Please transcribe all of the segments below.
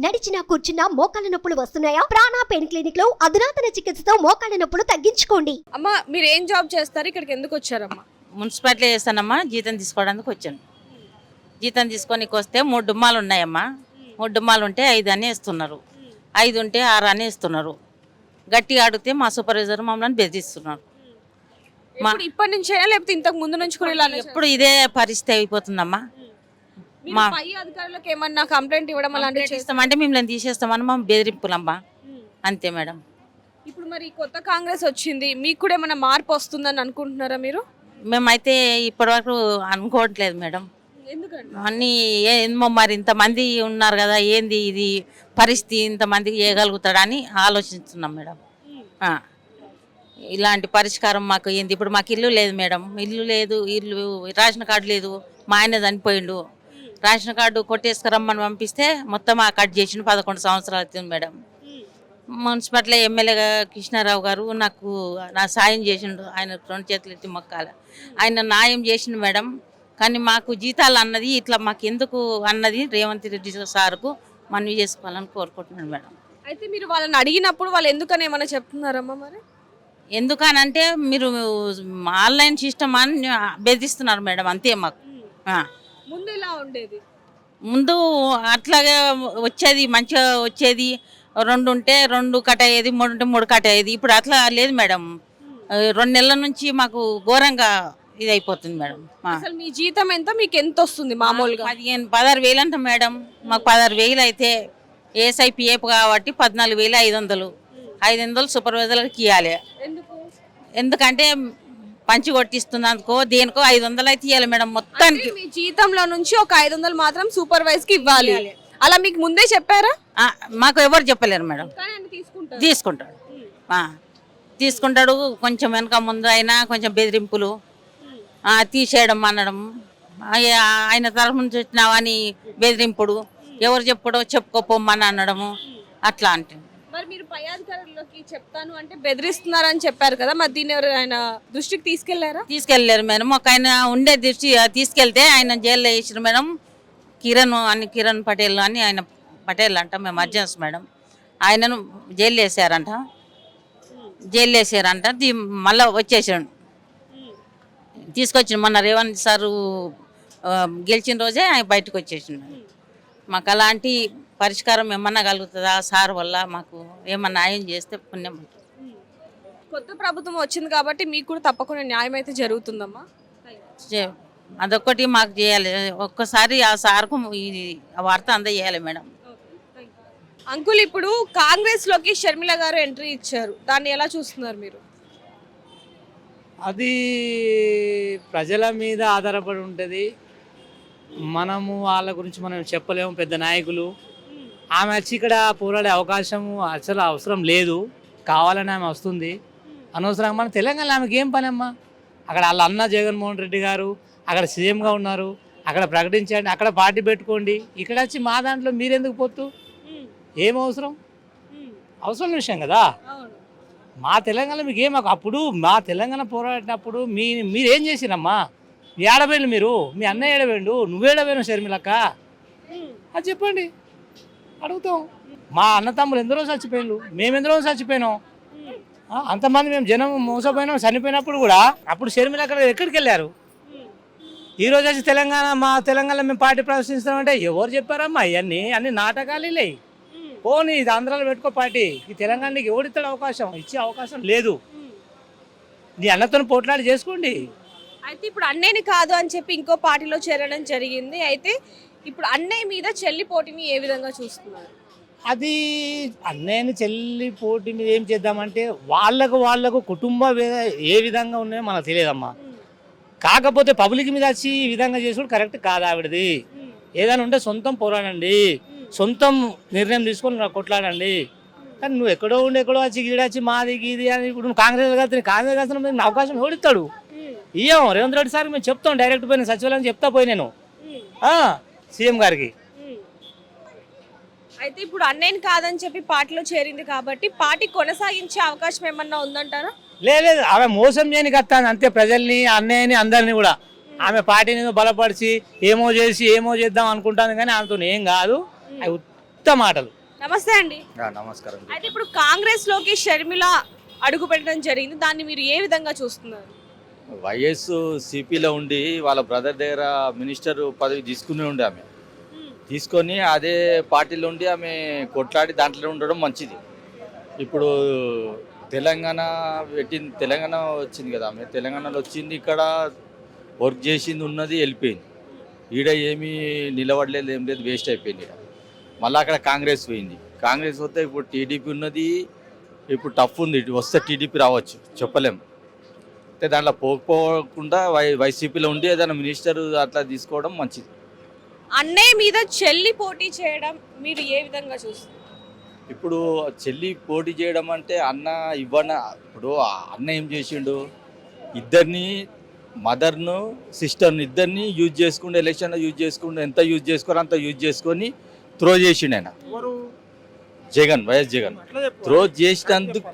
నడిచినా కూర్చున్నా మోకాళ్ళ నొప్పులు వస్తున్నాయా? ప్రాణా పెయిన్ క్లినిక్లో అధునాతన చికిత్సతో మోకాళ్ళ నొప్పులు తగ్గించుకోండి. అమ్మ మీరు ఏం జాబ్ చేస్తారు? ఇక్కడికి ఎందుకు వచ్చారమ్మా? మున్సిపాలిటీ చేస్తానమ్మా. జీతం తీసుకోవడానికి వచ్చాను. జీతం తీసుకొనికి వస్తే మూడు డుమ్మాలు ఉన్నాయమ్మా. మూడు డుమ్మాలు ఉంటే ఐదు అని ఇస్తున్నారు ఐదు ఉంటే ఆరు అని ఇస్తున్నారు గట్టిగా అడిగితే మా సూపర్వైజర్ మమ్మల్ని బెదిరిస్తున్నారు. మా- ఇప్పుడు ఇప్పటి నుంచేనా లేకపోతే ఇంతకు ముందు నుంచి కూడా ఇలా ఎప్పుడు ఇదే పరిస్థితి అయిపోతుందమ్మా. మా- పై అధికారులకు ఏమన్నా కంప్లైంట్ ఇవ్వడం అలాంటివి చేస్తాం చేస్తామంటే మిమ్మల్ని తీసేస్తామని మా బెదిరింపులమ్మా. అంతే మేడం. ఇప్పుడు మరి కొత్త కాంగ్రెస్ వచ్చింది మీకు కూడా ఏమైనా మార్పు వస్తుందని అనుకుంటున్నారా మీరు? మేమైతే ఇప్పటివరకు అనుకోవట్లేదు మేడం. ఎందుకండి? అన్నీ ఏమో మరి ఇంతమంది ఉన్నారు కదా ఏంది ఇది పరిస్థితి ఇంతమందికి చేయగలుగుతాడని ఆలోచిస్తున్నాం మేడం. ఆ. ఇలాంటి పరిష్కారం మాకు ఏంది? ఇప్పుడు మాకు ఇల్లు లేదు మేడం. ఇల్లు లేదు ఇల్లు రేషన్ కార్డు లేదు. మా ఆయన చనిపోయిండు. రేషన్ కార్డు కొట్టేసుకురమ్మని పంపిస్తే మొత్తం ఆ కట్ చేసిన పదకొండు సంవత్సరాలు అవుతుంది మేడం. మున్సిపాలిటీ ఎమ్మెల్యే కృష్ణారావు గారు నాకు నా సాయం చేసిండు. ఆయన రెండు చేతులు ఎత్తి మొక్కాల. ఆయన న్యాయం చేసిండు మేడం. కానీ మాకు జీతాలు అన్నది ఇట్లా మాకు ఎందుకు అన్నది రేవంత్ రెడ్డి సార్కు మనవి చేసుకోవాలని కోరుకుంటున్నాను మేడం. అయితే మీరు వాళ్ళని అడిగినప్పుడు వాళ్ళు ఎందుకని ఏమైనా చెప్తున్నారమ్మా మరి? ఎందుకనంటే మీరు ఆన్లైన్ సిస్టమ్ అని బెదిరిస్తున్నారు మేడం. అంతే మాకు. ముందు ఇలా ఉండేది? ముందు అట్లాగే వచ్చేది మంచిగా వచ్చేది. రెండు ఉంటే రెండు కట్ అయ్యేది మూడు ఉంటే మూడు కట్ అయ్యేది. ఇప్పుడు అట్లా లేదు మేడం. ఆ, రెండు నెలల నుంచి మాకు ఘోరంగా ఇది అయిపోతుంది మేడం. అసలు మీ జీతం ఎంత? మీకు ఎంత వస్తుంది మామూలుగా? పదిహేను పదహారు వేలు అంట మేడం. మాకు పదహారు వేలు అయితే ఏఎస్ఐపిఎఫ్ కాబట్టి పద్నాలుగు వేలు ఐదు వందలు. ఐదు వందలు సూపర్వైజర్కి ఇవ్వాలి ఎందుకు? ఎందుకంటే పంచి కొట్టిస్తున్నందుకో దేనికో ఐదు వందలు అయితే ఇవ్వాలి మేడం మొత్తానికి. మీ జీతంలో నుంచి ఒక ఐదు వందలు మాత్రం సూపర్వైజ్కి ఇవ్వాలి. అలా మీకు ముందే చెప్పారా? మాకు ఎవరు చెప్పలేరు మేడం. తీసుకుంటాడు. తీసుకుంటాడు. కొంచెం వెనక ముందు అయినా కొంచెం బెదిరింపులు. తీసేయడం అనడం. ఆయ- ఆయన తరఫు నుంచి వచ్చినావని బెదిరింపుడు? ఎవరు చెప్పుడో చెప్పుకోపోమ్మని అనడము. అట్లా అంటే మరి మీరు పై అధికారులకి చెప్తాను అంటే బెదిరిస్తున్నారని చెప్పారు కదా మరి దీని ఎవరు ఆయన దృష్టికి తీసుకెళ్ళారా? తీసుకెళ్ళారు మేడం. ఒక ఆయన ఉండే దృష్టి తీసుకెళ్తే ఆయన జైల్లో వేసిన మేడం. కిరణ్ అని కిరణ్ పటేల్ అని ఆయన పటేల్ అంట మేము అర్జెన్స్ మేడం. ఆయనను జైలు వేసారంట. జైలు వేసారంట. దీ- మళ్ళీ వచ్చేసాడు. తీసుకొచ్చిన మొన్న రేవంత్ సారు గెలిచిన రోజే ఆయన బయటకు వచ్చేసిండు మాకు అలాంటి పరిష్కారం ఏమన్నా కలుగుతుందా? సార్ వల్ల మాకు ఏమన్నా న్యాయం చేస్తే పుణ్యం ఉంటుంది. కొత్త ప్రభుత్వం వచ్చింది కాబట్టి మీకు కూడా తప్పకుండా న్యాయం అయితే జరుగుతుందమ్మా. చే- అదొక్కటి మాకు చేయాలి. ఒక్కసారి ఆ సార్కు ఈ వార్త అందజేయాలి మేడం. అంకుల్ ఇప్పుడు కాంగ్రెస్లోకి షర్మిల గారు ఎంట్రీ ఇచ్చారు. దాన్ని ఎలా చూస్తున్నారు మీరు? అది ప్రజల మీద ఆధారపడి ఉంటుంది. మనము వాళ్ళ గురించి మనం చెప్పలేము పెద్ద నాయకులు. ఆమె వచ్చి ఇక్కడ పోరాడే అవకాశం అసలు అవసరం లేదు. కావాలని ఆమె వస్తుంది. అనవసరంగా మన తెలంగాణ ఆమెకి ఏం పని అమ్మా అక్కడ వాళ్ళ అన్న జగన్మోహన్ రెడ్డి గారు అక్కడ సీఎంగా ఉన్నారు. అక్కడ ప్రకటించండి అక్కడ పార్టీ పెట్టుకోండి. ఇక్కడ వచ్చి మా దాంట్లో మీరెందుకు పోతూ ఏం అవసరం? అవసరం విషయం కదా? మా తెలంగాణ మీకు ఏం అప్పుడు మా తెలంగాణ పోరాడినప్పుడు మీ మీరేం చేసిరమ్మా? మీ ఏడవేళ్ళు మీరు మీ అన్నయ్య ఏడవేండు నువ్వేడవేను షర్మిలక్క అది చెప్పండి. అడుగుతాం. మా అన్న తమ్ములు ఎందరో చచ్చిపోయినారు మేము ఎందరో చచ్చిపోయినాం అంతమంది మేము జనం మోసపోయినాం చనిపోయినప్పుడు కూడా అప్పుడు షర్మిల అక్కడ ఎక్కడికి వెళ్ళారు? ఈ రోజు వచ్చి తెలంగాణ మా తెలంగాణలో మేము పార్టీ ప్రదర్శిస్తామంటే ఎవరు చెప్పారమ్మా ఇవన్నీ? అన్ని నాటకాలు లేయి పోనీ ఇది ఆంధ్రాలో పెట్టుకో పార్టీ. ఈ తెలంగాణకి ఎవడిస్తాడు అవకాశం? ఇచ్చే అవకాశం లేదు. నీ అన్నతో పోట్లాడి చేసుకోండి. అయితే ఇప్పుడు అన్నయ్యని కాదు అని చెప్పి ఇంకో పార్టీలో చేరడం జరిగింది. అయితే ఇప్పుడు అన్నయ్య మీద చెల్లి పోటీని ఏ విధంగా చూస్తున్నారు? అది అన్నయ్యని చెల్లి పోటీ మీద ఏం చేద్దామంటే వాళ్ళకు వాళ్ళకు కుటుంబ ఏ విధంగా ఉన్నాయో మనకు తెలియదమ్మా. కాకపోతే పబ్లిక్ మీద వచ్చి ఈ విధంగా చేసుడు కరెక్ట్ కాదు ఆవిడది. ఏదైనా ఉంటే సొంతం పోరాడండి. సొంతం నిర్ణయం తీసుకొని నాకు కొట్లాడండి. కానీ నువ్వు ఎక్కడో ఉండి ఎక్కడో వచ్చి గీడొచ్చి మాది గీది అని ఇప్పుడు నువ్వు కాంగ్రెస్ కలిసి కాంగ్రెస్ కలిసిన మీద అవకాశం ఎవడిస్తాడు? ఇయ్యం రేవంత్ రెడ్డి సార్ మేము చెప్తాం డైరెక్ట్ పోయిన సచివాలయం చెప్తా పోయి నేను. సీఎం గారికి. అయితే ఇప్పుడు అన్నయ్యని కాదని చెప్పి పార్టీలో చేరింది కాబట్టి పార్టీ కొనసాగించే అవకాశం ఏమన్నా ఉందంటారా? లే- లేదు. ఆమె మోసం చేయని కత్తాను అంతే. ప్రజల్ని అన్నయ్యని అందరిని కూడా. ఆమె పార్టీని బలపరిచి ఏమో చేసి ఏమో చేద్దాం అనుకుంటాను కానీ ఆమెతో ఏం కాదు. అవి ఉత్త మాటలు. నమస్తే అండి. ఆ, నమస్కారం. అయితే ఇప్పుడు కాంగ్రెస్లోకి షర్మిల అడుగు పెట్టడం జరిగింది. దాన్ని మీరు ఏ విధంగా చూస్తున్నారు? వైఎస్ సిపిలో ఉండి వాళ్ళ బ్రదర్ దగ్గర మినిస్టర్ పదవి తీసుకుని ఉండే ఆమె. తీసుకొని అదే పార్టీలో ఉండి ఆమె కొట్లాడి దాంట్లో ఉండడం మంచిది. ఇప్పుడు తెలంగాణ పెట్టింది తెలంగాణ వచ్చింది కదా ఆమె. తెలంగాణలో వచ్చింది ఇక్కడ వర్క్ చేసింది ఉన్నది వెళ్ళిపోయింది. ఈడ ఏమీ నిలబడలేదు ఏం లేదు వేస్ట్ అయిపోయింది ఈడ. మళ్ళీ అక్కడ కాంగ్రెస్ పోయింది. కాంగ్రెస్ వస్తే ఇప్పుడు టీడీపీ ఉన్నది ఇప్పుడు టఫ్ ఉంది వస్తే టీడీపీ రావచ్చు చెప్పలేం. అయితే దాంట్లో పోకపోకుండా వై వైసీపీలో ఉండి ఏదైనా మినిస్టర్ అట్లా తీసుకోవడం మంచిది. అన్నయ్య మీద చెల్లి పోటీ చేయడం మీరు ఏ విధంగా చూస్తారు ఇప్పుడు చెల్లి పోటీ చేయడం అంటే అన్న ఇవ్వన ఇప్పుడు అన్న ఏం చేసిండు? ఇద్దరిని మదర్ను సిస్టర్ని ఇద్దరిని యూజ్ చేసుకుంటూ ఎలక్షన్లో యూజ్ చేసుకుంటూ ఎంత యూజ్ చేసుకోరో అంత యూజ్ చేసుకొని త్రో చేసిండు ఆయన. జగన్ వైఎస్ జగన్. త్రో చేసినందుకు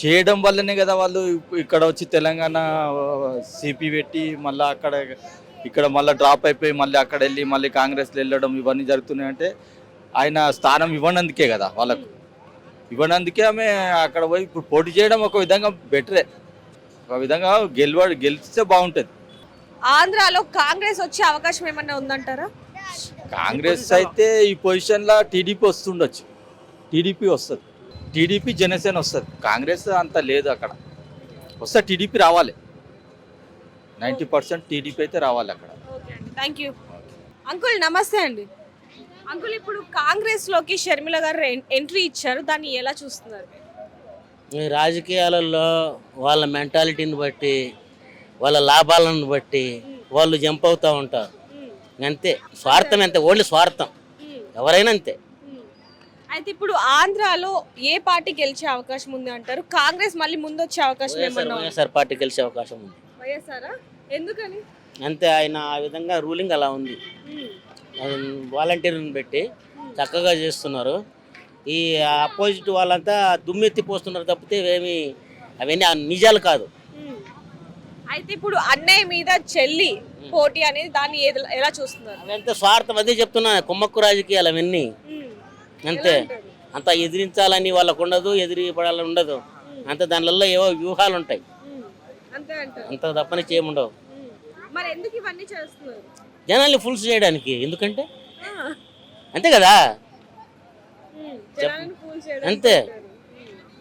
చేయడం వల్లనే కదా వాళ్ళు ఇక్కడ వచ్చి తెలంగాణ సిపి పెట్టి మళ్ళీ అక్కడ ఇక్కడ మళ్ళీ డ్రాప్ అయిపోయి మళ్ళీ అక్కడ వెళ్ళి మళ్ళీ కాంగ్రెస్లో వెళ్ళడం ఇవన్నీ జరుగుతున్నాయంటే ఆయన స్థానం ఇవ్వనందుకే కదా వాళ్ళకు. ఇవ్వనందుకే ఆమె అక్కడ పోయి ఇప్పుడు పోటీ చేయడం ఒక విధంగా బెటరే. ఒక విధంగా గెలవ గెలిస్తే బాగుంటుంది. ఆంధ్రాలో కాంగ్రెస్ వచ్చే అవకాశం ఏమన్నా ఉందంటారా? కాంగ్రెస్ అయితే ఈ పొజిషన్లో టీడీపీ వస్తుండొచ్చు. టీడీపీ వస్తుంది. టీడీపీ జనసేన వస్తుంది. కాంగ్రెస్ అంత లేదు అక్కడ. వస్తే టీడీపీ రావాలి. నైంటీ పర్సెంట్ టీడీపీ అయితే రావాలి అక్కడ. ఓకే అండి. Thank you. అంకుల్ నమస్తే అండి. అంకుల్ ఇప్పుడు కాంగ్రెస్లోకి షర్మిల గారు ఎన్- ఎంట్రీ ఇచ్చారు. దాన్ని ఎలా చూస్తున్నారు? ఈ రాజకీయాలలో వాళ్ళ మెంటాలిటీని బట్టి వాళ్ళ లాభాలను బట్టి వాళ్ళు జంప్ అవుతూ ఉంటారు. అంతే. స్వార్థం అంతే ఓన్లీ స్వార్థం. ఎవరైనా అంతే. అయితే ఇప్పుడు ఆంధ్రాలో ఏ పార్టీ గెలిచే అవకాశం ఉంది అంటారు? కాంగ్రెస్ మళ్ళీ ముందు వచ్చే అవకాశం వైఎస్ఆర్ ఏమన్నా ఉందా? వైఎస్ఆర్ పార్టీ గెలిచే అవకాశం ఉంది. వైఎస్ఆరా? ఎందుకని? అంతే ఆయన ఆ విధంగా రూలింగ్ అలా ఉంది. వాలంటీర్ని పెట్టి చక్కగా చేస్తున్నారు. ఈ అపోజిట్ వాళ్ళంతా దుమ్మెత్తి పోస్తున్నారు తప్పితే ఏమి అవన్నీ నిజాలు కాదు. అయితే ఇప్పుడు అన్నయ్య మీద చెల్లి పోటీ అనేది దాన్ని ఎలా చూస్తున్నారు? అవంతా స్వార్థం అదే చెప్తున్నా కుమ్మక్కు రాజకీయాలు అవన్నీ. అంతే. అంత ఎదిరించాలని వాళ్ళకు ఉండదు ఎదిరిపడాలని ఉండదు. అంత దానిలో ఏవో వ్యూహాలు ఉంటాయి అంతే తప్పని చేయముండవు. జనాల్ని ఫుల్స్ చేయడానికి ఎందుకంటే? అంతే కదా? అంతే.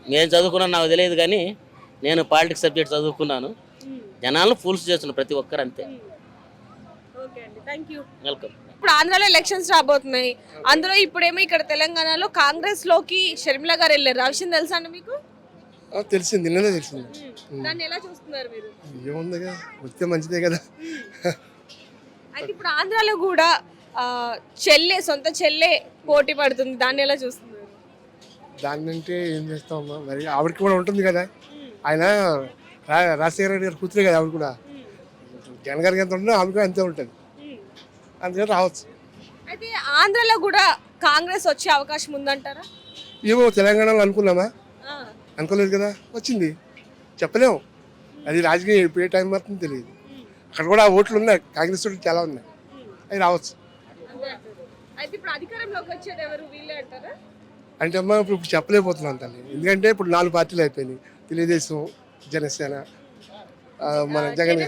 నేను చదువుకున్నాను నాకు తెలియదు కానీ నేను పాలిటిక్స్ సబ్జెక్ట్ చదువుకున్నాను. జనాలను ఫుల్స్ చేస్తున్నారు ప్రతి ఒక్కరు అంతే. ఓకే అండి. Thank you welcome. ఇప్పుడు ఆంధ్రాలో ఎలక్షన్స్ రాబోతున్నాయి. అందులో ఇప్పుడేమో ఇక్కడ తెలంగాణలో కాంగ్రెస్లోకి షర్మిల గారు వెళ్ళారు. ఆ విషయం తెలుసా అండి మీకు? ఆ, తెలిసింది నిన్ననే తెలిసింది. దాన్ని ఎలా చూస్తున్నారు మీరు? ఏముందిగా వస్తే మంచిదే కదా. అయితే ఇప్పుడు ఆంధ్రాలో కూడా ఆ, చెల్లె సొంత చెల్లె పోటీ పడుతుంది. దాన్ని ఎలా చూస్తున్నారు? దాన్ని అంటే ఏం చేస్తామమ్మా మరి ఆవిడకి కూడా ఉంటుంది కదా. ఆయన రా రాజశేఖర రెడ్డి గారు కూతురే కదా ఆవిడ కూడా. జగన్ గారికి ఎంత ఉంటుందో ఆమె కూడా అంతే ఉంటుంది. అందుకని రావచ్చు. అయితే ఆంధ్రాలో కూడా కాంగ్రెస్ వచ్చే అవకాశం ఉందంటారా? ఏమో తెలంగాణలో అనుకున్నామా? అనుకోలేదు కదా వచ్చింది. చెప్పలేము. అది రాజకీయం ఎప్పుడు ఏ టైం మాత్రం తెలియదు. అక్కడ కూడా ఓట్లు ఉన్నాయి కాంగ్రెస్ ఓట్లు చాలా ఉన్నాయి. అవి రావచ్చు. అంటే అమ్మా ఇప్పుడు చెప్పలేకపోతున్నాను తల్లి. ఎందుకంటే ఇప్పుడు నాలుగు పార్టీలు అయిపోయినాయి. తెలుగుదేశం జనసేన మన జగన్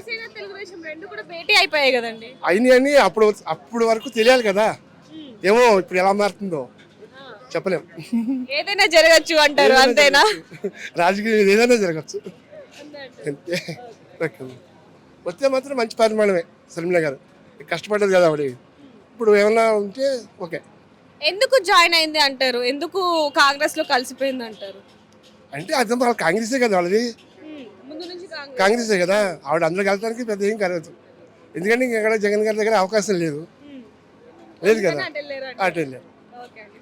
తెలుగుదేశం రెండు కూడా భేటీ అయిపోయాయి కదండి. అయినాయి అని అప్పుడు అప్పుడు వరకు తెలియాలి కదా. ఏమో ఇప్పుడు ఎలా మారుతుందో. చెప్పలేం. ఏదైనా జరగచ్చు అంటారు అంతేనా. రాజకీయం ఏదైనా జరగచ్చు. అంతే. వస్తే మాత్రం మంచి పరిమాణమే శర్మిల గారు. కష్టపడ్డది కదా ఆవిడ. ఇప్పుడు ఏమన్నా ఉంటే ఓకే. ఎందుకు జాయిన్ అయింది అంటారు? ఎందుకు కాంగ్రెస్లో కలిసిపోయింది అంటారు? అంటే అర్థం వాళ్ళ కాంగ్రెసే కదా వాళ్ళది. కాంగ్రెస్. కాంగ్రెసే కదా? ఆవిడ అందులో కలటానికి పెద్ద ఏం కలగదు ఎందుకంటే ఇక్కడ జగన్ గారి దగ్గర అవకాశం లేదు. లేదు కదా? అటు వెళ్ళారు?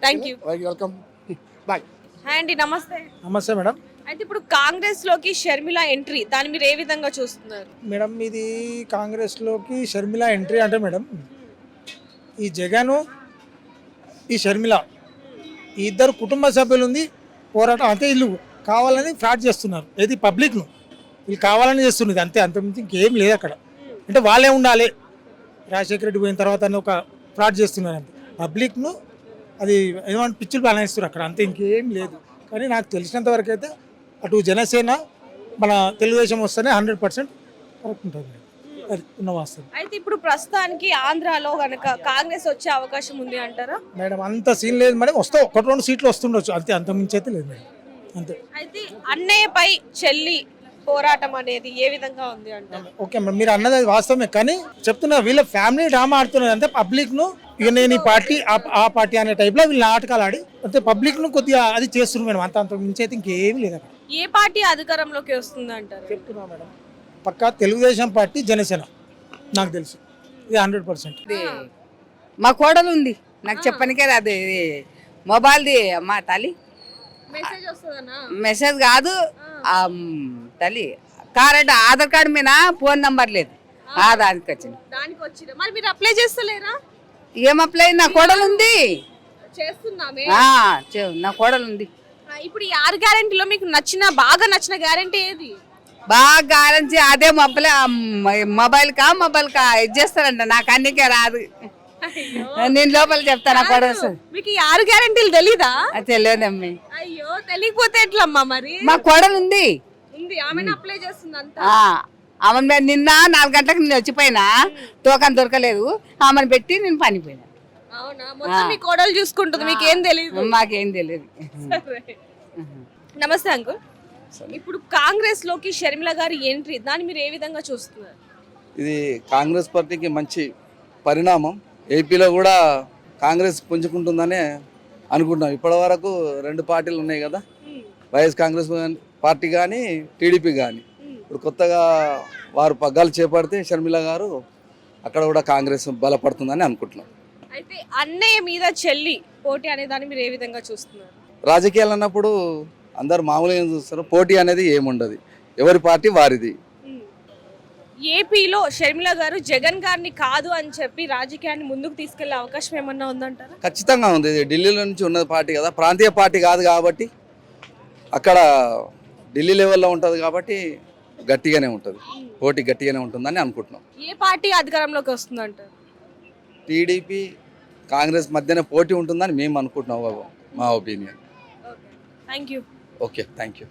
Thank you welcome bye hi అండి నమస్తే. నమస్తే మేడం. అయితే ఇప్పుడు కాంగ్రెస్లోకి షర్మిల ఎంట్రీ దాన్ని మీరు ఏ విధంగా చూస్తున్నారు? మేడం ఇది కాంగ్రెస్లోకి షర్మిల ఎంట్రీ అంటే మేడం ఈ జగన్ ఈ షర్మిల ఈ ఇద్దరు కుటుంబ సభ్యులు ఉంది పోరాటం అంతే వీళ్ళు కావాలని ఫ్రాడ్ చేస్తున్నారు. ఏది పబ్లిక్ను. వీళ్ళు కావాలని చేస్తున్నది అంతే అంత మించి ఇంకేం లేదు అక్కడ. అంటే వాళ్ళే ఉండాలి. రాజశేఖర రెడ్డి పోయిన తర్వాత అని ఒక ఫ్రాడ్ చేస్తున్నారు అంతే. పబ్లిక్ను అది ఏమంటే పిచ్చులు బలాయిస్తారు అక్కడ. అంతే ఇంకేం లేదు. కానీ నాకు తెలిసినంత వరకు అయితే అటు జనసేన మన తెలుగుదేశం వస్తేనే హండ్రెడ్ పర్సెంట్ కరెక్ట్ ఉంటుంది. అయితే ఇప్పుడు ప్రస్తుతానికి ఆంధ్రాలో గనక కాంగ్రెస్ వచ్చే అవకాశం ఉంది అంటారా? మేడం అంత సీన్ లేదు మేడం. వస్తే ఒకటి రెండు సీట్లు వస్తుండొచ్చు. అంతే అంత మించి అయితే లేదు మేడం. అంతే. అయితే అన్నయ్యపై చెల్లి పోరాటం అనేది ఏ విధంగా ఉంది అంటారు? ఓకే మేడం మీరు అన్నది వాస్తవమే కానీ చెప్తున్నా వీళ్ళ ఫ్యామిలీ డ్రామా ఆడుతున్నారు. అంటే పబ్లిక్ను ఇక నేను ఈ పార్టీ ఆ- ఆ పార్టీ అనే టైప్లో వీళ్ళు నాటకాలు ఆడి అంటే పబ్లిక్ను కొద్దిగా అది చేస్తున్నారు మేడం. అంత అంత మించి అయితే ఇంకేం లేదు అక్కడ. ఏ పార్టీ అధికారంలోకి వస్తుంది అంటారు? చెప్తున్నా మేడం పక్కా తెలుగుదేశం పార్టీ జనసేన నాకు తెలుసు. ఇది హండ్రెడ్ పర్సెంట్ ఇది మా కోడలు ఉంది. నాకు చెప్పనికే రాదు ఇది మొబైల్ది మా తల్లి. మెసేజ్ కాదు తల్లి కార్డు ఆధార్ కార్డు మీద ఫోన్ నంబర్ లేదు. ఆ. దానికి వచ్చింది దానికి మరి మీరు అప్లై చేస్తలేరా? ఏం అప్లై? నా కోడలు ఉంది. చేస్తున్నామే. నా కోడలు ఉంది. ఇప్పుడు ఈ ఆరు గ్యారెంటీలో మీకు నచ్చిన బాగా నచ్చిన గ్యారెంటీ ఏది? బాగా గారించి అదే మొబైల్ మొబైల్ కా మొబైల్ కా ఇది చేస్తారంట. నాకు అన్నికే రాదు. నేను లోపల చెప్తాను వస్తుంది. మీకు ఈ ఆరు గ్యారెంటీలు తెలీదా? తెలియదమ్మి. అయ్యో తెలియకపోతే ఎట్లమ్మా మరి? మా కోడలు ఉంది. ఉంది. ఆమెను అప్లై చేస్తుంది అంతా. ఆ, ఆమెను పె- నిన్న నాలుగు గంటలకు నేను వచ్చిపోయినా టోకన్ దొరకలేదు. ఆమెను పెట్టి నేను పనిపోయినా. అవునా? మొత్తం మీ కోడలు చూసుకుంటుంది. మీకు ఏం తెలియదు మాకేం తెలియదు నమస్తే అంకుల్. ఇప్పుడు కాంగ్రెస్లోకి షర్మిల గారి ఎంట్రీ దాన్ని మీరు ఏ విధంగా చూస్తున్నారు? ఇది కాంగ్రెస్ పార్టీకి మంచి పరిణామం. ఏపీలో కూడా కాంగ్రెస్ పుంజుకుంటుందనే అనుకుంటున్నాం. ఇప్పటి వరకు రెండు పార్టీలు ఉన్నాయి కదా. వైఎస్ కాంగ్రెస్ పార్టీ కానీ టీడీపీ కానీ ఇప్పుడు కొత్తగా వారు పగ్గాలు చేపడితే షర్మిల గారు అక్కడ కూడా కాంగ్రెస్ బలపడుతుందని అనుకుంటున్నాం. అయితే అన్నయ్య మీద చెల్లి పోటీ అనే దాన్ని మీరు ఏ విధంగా చూస్తున్నారు? రాజకీయాలు అన్నప్పుడు అందరు మామూలుగా ఏం చూస్తారు? పోటీ అనేది ఏముండదు. ఎవరి పార్టీ వారిది. ఏపీలో షర్మిల గారు జగన్ గారిని కాదు అని చెప్పి రాజకీయాన్ని ముందుకు తీసుకెళ్ళే అవకాశం ఏమన్నా ఉందంటారా? ఖచ్చితంగా ఉంది. ఢిల్లీలో నుంచి ఉన్న పార్టీ కదా. ప్రాంతీయ పార్టీ కాదు కాబట్టి అక్కడ ఢిల్లీ లెవెల్లో ఉంటుంది కాబట్టి గట్టిగానే ఉంటుంది. పోటీ గట్టిగానే ఉంటుందని అనుకుంటున్నాం. ఏ పార్టీ అధికారంలోకి వస్తుందంటారు? టీడీపీ కాంగ్రెస్ మధ్యన పోటీ ఉంటుందని మేము అనుకుంటున్నాం బాబు మా opinion. Thank you okay thank you